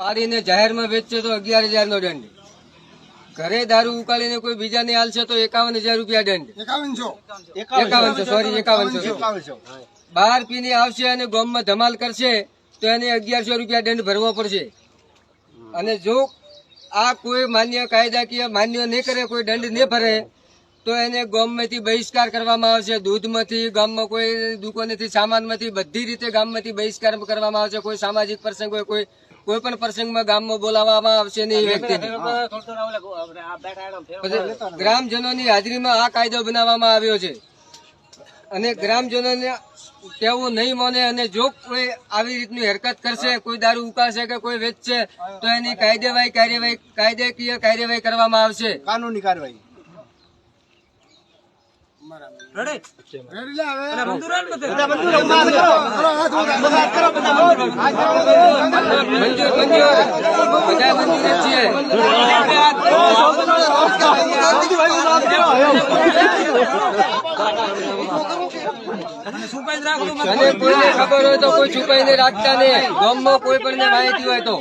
પાડીને જાહેરમાં વેચશે તો અગિયાર હજાર નો દંડ. ઘરે દારૂ ઉકાળીને કોઈ બીજાને હાલશે તો એકાવન હજાર રૂપિયા દંડ. એકાવનસો. એકાવનસો સોરી એકાવનસો. બહાર પીને આવશે અને ગોમમાં ધમાલ કરશે તો એને અગિયારસો રૂપિયા દંડ ભરવો પડશે. અને જો આ કોઈ માન્ય કાયદાકીય માન્ય નહીં કરે કોઈ દંડ નહીં ભરે તો એને ગામમાંથી બહિષ્કાર કરવામાં આવશે. દૂધમાંથી ગામમાં કોઈ દુકાનેથી સામાનમાંથી બધી રીતે ગામમાંથી બહિષ્કાર કરવામાં આવશે. કોઈ સામાજિક પ્રસંગ હોય કોઈ કોઈ પણ પ્રસંગમાં ગામમાં બોલાવવામાં આવશે નહીં વ્યક્તિ ગ્રામજનોની હાજરીમાં આ કાયદો બનાવવામાં આવ્યો છે. અને ગ્રામજનોને કેવું નહીં માને અને જો કોઈ આવી રીતની હરકત કરશે કોઈ દારૂ ઉકાળશે કે કોઈ વેચશે તો એની કાયદેવાહી કાર્યવાહી કાયદેકીય કાર્યવાહી કરવામાં આવશે. કાનૂની કાર્યવાહી. ખબર હોય તો કોઈ છુપાઈને રાખતા નહીં. ગામમાં કોઈ પણ માહિતી હોય તો.